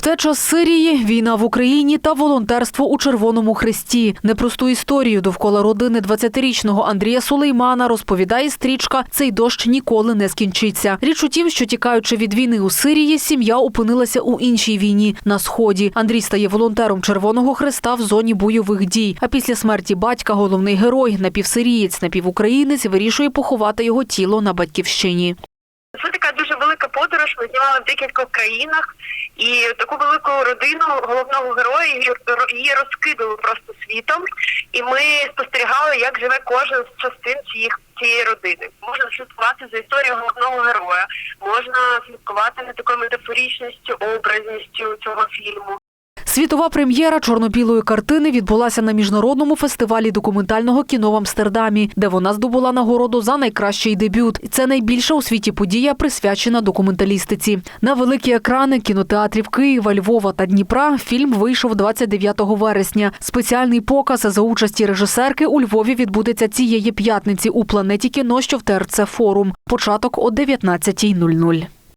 Втеча з Сирії, війна в Україні та волонтерство у Червоному Хресті. Непросту історію довкола родини 20-річного Андрія Сулеймана розповідає стрічка «Цей дощ ніколи не скінчиться». Річ у тім, що тікаючи від війни у Сирії, сім'я опинилася у іншій війні на сході. Андрій стає волонтером Червоного Хреста в зоні бойових дій. А після смерті батька головний герой, напівсирієць, напівукраїнець, вирішує поховати його тіло на батьківщині. Велика подорож. Ми знімали в декількох країнах, і таку велику родину головного героя її розкидали просто світом. І ми спостерігали, як живе кожен з частин цієї, цієї родини. Можна слідкувати за історією головного героя, можна слідкувати за такою метафорічністю, образністю цього фільму. Світова прем'єра чорно-білої картини відбулася на міжнародному фестивалі документального кіно в Амстердамі, де вона здобула нагороду за найкращий дебют. Це найбільша у світі подія, присвячена документалістиці. На великі екрани кінотеатрів Києва, Львова та Дніпра фільм вийшов 29 вересня. Спеціальний показ за участі режисерки у Львові відбудеться цієї п'ятниці у планеті кіно, що в ТРЦ Форум. Початок о 19.00.